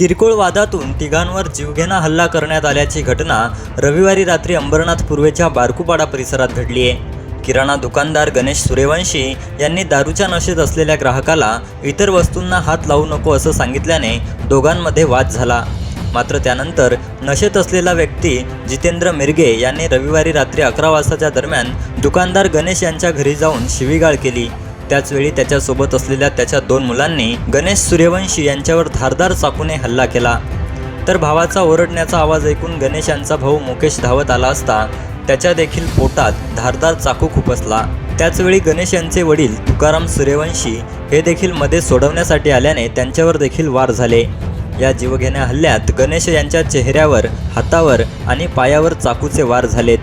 किरकोळ वादातून तिघांवर जीवघेणा हल्ला करण्यात आल्याची घटना रविवारी रात्री अंबरनाथ पूर्वेच्या बारकुपाडा परिसरात घडली आहे. किराणा दुकानदार गणेश सूर्यवंशी यांनी दारूच्या नशेत असलेल्या ग्राहकाला इतर वस्तूंना हात लावू नको असं सांगितल्याने दोघांमध्ये वाद झाला. मात्र त्यानंतर नशेत असलेला व्यक्ती जितेंद्र मिरगे यांनी रविवारी रात्री अकरा वाजताच्या दरम्यान दुकानदार गणेश यांच्या घरी जाऊन शिवीगाळ केली. त्याचवेळी त्याच्यासोबत असलेल्या त्याच्या दोन मुलांनी गणेश सूर्यवंशी यांच्यावर धारदार चाकूने हल्ला केला. तर भावाचा ओरडण्याचा आवाज ऐकून गणेश यांचा भाऊ मुकेश धावत आला असता त्याच्या देखील पोटात धारदार चाकू खुपसला. त्याचवेळी गणेश यांचे वडील तुकाराम सूर्यवंशी हे देखील मध्ये सोडवण्यासाठी आल्याने त्यांच्यावर देखील वार झाले. या जीवघेण्या हल्ल्यात गणेश यांच्या चेहऱ्यावर हातावर आणि पायावर चाकूचे वार झालेत.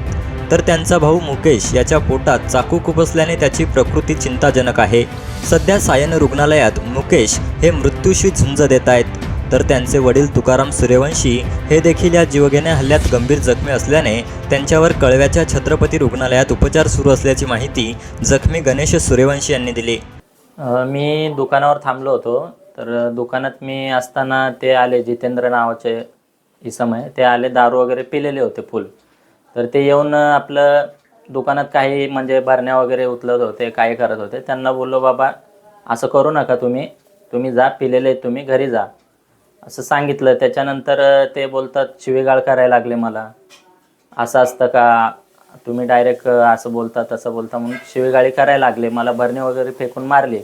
तर त्यांचा भाऊ मुकेश याच्या पोटात चाकू खुपसल्याने त्याची प्रकृती चिंताजनक आहे. सध्या सायन रुग्णालयात मुकेश हे मृत्यूशी झुंज देत आहेत. तर त्यांचे वडील तुकाराम सूर्यवंशी हे देखील या जीवघेण्या हल्ल्यात गंभीर जखमी असल्याने त्यांच्यावर कळव्याच्या छत्रपती रुग्णालयात उपचार सुरू असल्याची माहिती जखमी गणेश सूर्यवंशी यांनी दिली. मी दुकानावर थांबलो होतो. तर दुकानात मी असताना ते आले जितेंद्र नावाचे इसम आहे. ते आले दारू वगैरे पिलेले होते फुल. तर ते येऊन आपलं दुकानात काही म्हणजे भरण्या वगैरे उचलत होते काय करत होते. त्यांना बोललो बाबा असं करू नका तुम्ही. तुम्ही जा पिलेले तुम्ही घरी जा. असं सांगितलं. त्याच्यानंतर ते बोलतात शिवेगाळ करायला लागले मला. असं असतं का? तुम्ही डायरेक्ट असं बोलता तसं बोलता म्हणून शिवेगाळी करायला लागले. मला भरणी वगैरे फेकून मारली.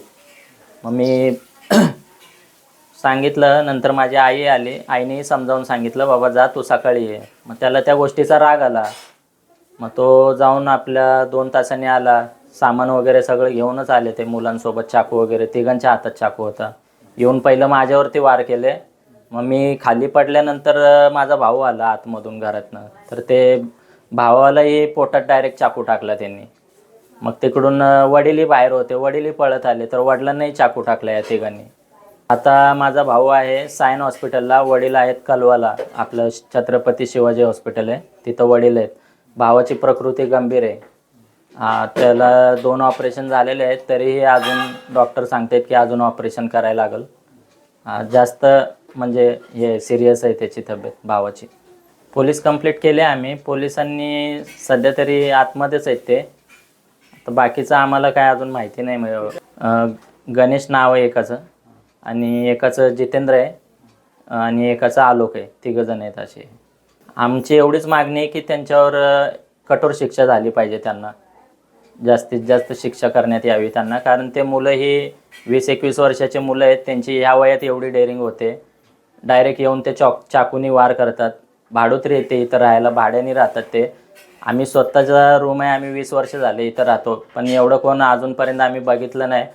मग मी सांगितलं नंतर माझी आई आली. आईनेही समजावून सांगितलं बाबा जा तू सकाळी ये. मग त्याला त्या गोष्टीचा राग आला. मग तो जाऊन आपल्या दोन तासांनी आला. सामान वगैरे सगळं घेऊनच आले ते मुलांसोबत चाकू वगैरे. तिघांच्या हातात चाकू होता. येऊन पहिलं माझ्यावरती वार केले. मग मी खाली पडल्यानंतर माझा भाऊ आला आतमधून घरातनं. तर ते भावालाही पोटात डायरेक्ट चाकू टाकला त्यांनी. मग तिकडून वडीलही बाहेर होते. वडीलही पळत आले. तर वडिलांनाही चाकू टाकला या तिघांनी. आता माझा भाऊ आहे सायन हॉस्पिटलला. वडील आहेत कलवाला. आपलं छत्रपती शिवाजी हॉस्पिटल आहे. तिथं वडील आहेत. भावाची प्रकृती गंभीर आहे. हा त्याला दोन ऑपरेशन झालेले आहेत. तरीही अजून डॉक्टर सांगतात की अजून ऑपरेशन करायला लागेल. जास्त म्हणजे हे सिरियस आहे त्याची तब्येत भावाची. पोलीस कंप्लीट केले आम्ही. पोलिसांनी सध्या तरी आतमध्येच आहेत ते. तर बाकीचं आम्हाला काय अजून माहिती नाही. गणेश नाव आहे एकाचं. आणि एकाचं जितेंद्र आहे आणि एकाचं आलोक आहे. तिघंजण आहेत असे. आमची एवढीच मागणी आहे की त्यांच्यावर कठोर शिक्षा झाली पाहिजे त्यांना. जास्तीत जास्त शिक्षा करण्यात यावी त्यांना. कारण ते मुलं ही वीस एकवीस वर्षाचे मुलं आहेत. त्यांची ह्या वयात एवढी डेअरिंग होते. डायरेक्ट येऊन ते चॉक चाकूनी वार करतात. भाडोत्री येते इथं राहायला भाड्याने राहतात ते. आम्ही स्वतःचा रूम आहे आम्ही वीस वर्ष झाले इथं राहतो. पण एवढं कोण अजूनपर्यंत आम्ही बघितलं नाही.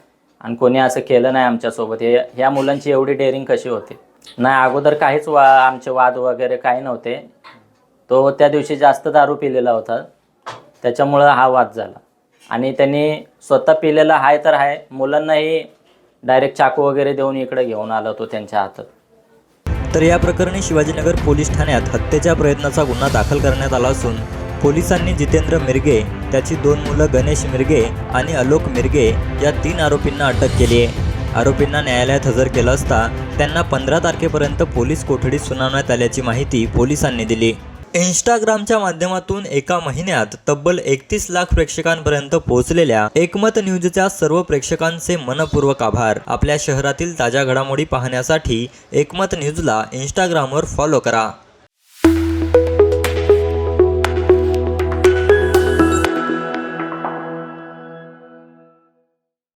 आणि कोणी असं केलं नाही आमच्यासोबत. हे ह्या मुलांची एवढी डेअरिंग कशी होते? नाही अगोदर काहीच वा आमचे वाद वगैरे काही नव्हते. तो त्या दिवशी जास्त दारू पिलेला होता. त्याच्यामुळं हा वाद झाला. आणि त्यांनी स्वतः पिलेला आहे तर आहे मुलांनाही डायरेक्ट चाकू वगैरे देऊन इकडे घेऊन आला तो त्यांच्या हातात. तर या प्रकरणी शिवाजीनगर पोलीस ठाण्यात हत्येच्या प्रयत्नाचा गुन्हा दाखल करण्यात आला असून पोलिसांनी जितेंद्र मिरगे त्याची दोन मुलं गणेश मिरगे आणि अलोक मिरगे या तीन आरोपींना अटक केली आहे. आरोपींना न्यायालयात हजर केलं असता त्यांना पंधरा तारखेपर्यंत पोलीस कोठडीत सुनावण्यात आल्याची माहिती पोलिसांनी दिली. इंस्टाग्रामच्या माध्यमातून एका महिन्यात तब्बल एकतीस लाख प्रेक्षकांपर्यंत पोहोचलेल्या एकमत न्यूजच्या सर्व प्रेक्षकांचे मनपूर्वक आभार. आपल्या शहरातील ताज्या घडामोडी पाहण्यासाठी एकमत न्यूजला इंस्टाग्रामवर फॉलो करा.